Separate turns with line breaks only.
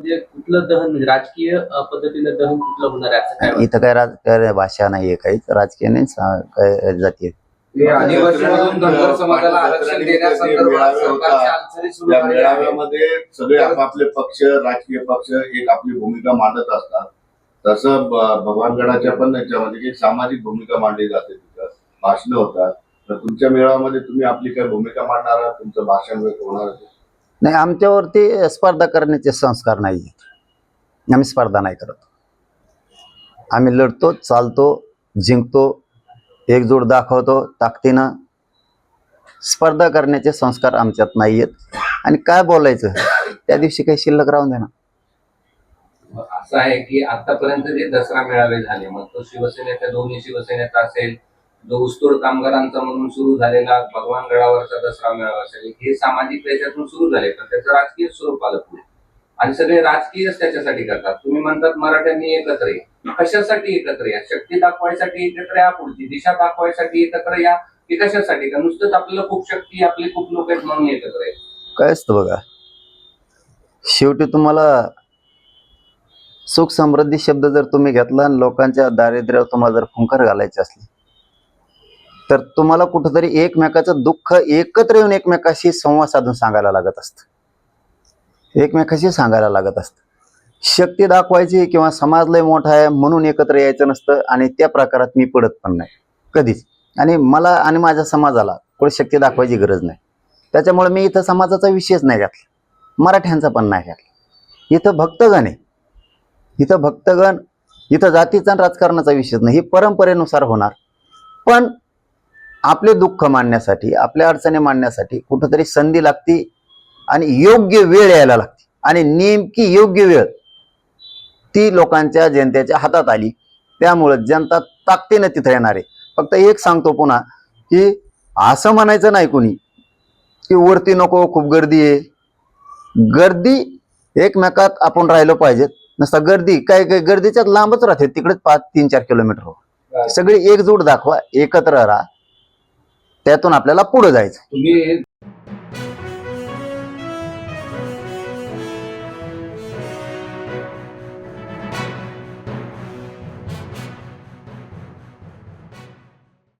म्हणजे कुठलं दहन म्हणजे राजकीय पद्धतीनं दहन कुठलं होणार आहे असं काय वाटतं?
इथं काय राजकीय भाषा नाहीये काहीच राजकीय नाही सा- काय जातीय
हे आदिवासीमधून धनगर समाजाला आरक्षण देण्यासंदर्भात सरकारच्या हालचाली सुरू
या
झालेल्या आहेत.
मेळाव्यामध्ये सगळे आपापले पक्ष राजकीय पक्ष एक आपली भूमिका मांडत असतात तसं ब- भगवानगडाच्या पण याच्यामध्ये एक सामाजिक भूमिका मांडली जाते तिथं भाषणं होतात तर तुमच्या मेळाव्यामध्ये तुम्ही आपली काय भूमिका मांडणार आहात तुमचं भाषण होणार आहे?
नाही आमच्यावरती स्पर्धा करण्याचे संस्कार नाही आम्ही स्पर्धा नाही करत. आम्ही लढतो चालतो जिंकतो एकजूट दाखवतो ताकदीनं. स्पर्धा करण्याचे संस्कार आमच्यात नाही आहेत आणि काय बोलायचं? त्या दिवशी काही शिल्लक राहून देणार
असं आहे की आतापर्यंत जे दसरा मेळावे झाले मग तो शिवसेनेचा दोन्ही शिवसेनेचा असेल जो ऊसतोड कामगारांचा म्हणून सुरू झालेला भगवान गडावरचा दसरा मेळावा असेल हे सामाजिक त्याच्यातून सुरू झाले पण त्याचं राजकीय स्वरूप आलं पुढे. आणि सगळे राजकीयच त्याच्यासाठी करतात. तुम्ही म्हणतात मराठ्यांनी एकत्र या. कशासाठी एकत्र या? शक्ती दाखवायसाठी एकत्र या पुढची दिशा दाखवायसाठी एकत्र या की कशासाठी? का नुसतंच आपल्याला खूप शक्ती आपले खूप लोक आहेत म्हणून एकत्र आहे
काय असतं बघा? शेवटी तुम्हाला सुख समृद्धी शब्द जर तुम्ही घेतला आणि लोकांच्या दारिद्र्यावर तुम्हाला जर फुंकर घालायचे असले तर तुम्हाला कुठंतरी एकमेकाचं दुःख एकत्र येऊन एकमेकाशी संवाद साधून सांगायला लागत असतं. एकमेकाशी सांगायला लागत असतं. शक्ती दाखवायची किंवा समाज लय मोठा आहे म्हणून एकत्र यायचं नसतं आणि त्या प्रकारात मी पडत पण नाही. कधीच. आणि मला आणि माझ्या समाजाला कोणी शक्ती दाखवायची गरज नाही. त्याच्यामुळे मी इथं समाजाचा विषयच नाही घातला. मराठ्यांचा पण नाही घातला. इथं भक्तगण आहे. इथं भक्तगण इथं जातीचा आणि राजकारणाचा विषयच नाही. ही परंपरेनुसार होणार. पण आपले दुःख मांडण्यासाठी आपल्या अडचणी मांडण्यासाठी कुठंतरी संधी लागती आणि योग्य वेळ यायला लागते. आणि नेमकी योग्य वेळ ती लोकांच्या जनतेच्या हातात आली. त्यामुळं जनता ताकदीनं तिथं येणार आहे. फक्त एक सांगतो पुन्हा की असं म्हणायचं नाही कोणी की वरती नको खूप गर्दी आहे. गर्दी एकमेकात आपण राहिलो पाहिजेत. नसता गर्दी काय काय गर्दीच्यात लांबच राहते. तिकडेच पाच तीन चार किलोमीटर. सगळी एकजूट दाखवा एकत्र राहा. त्यातून आपल्याला पुढे जायचं
तुम्ही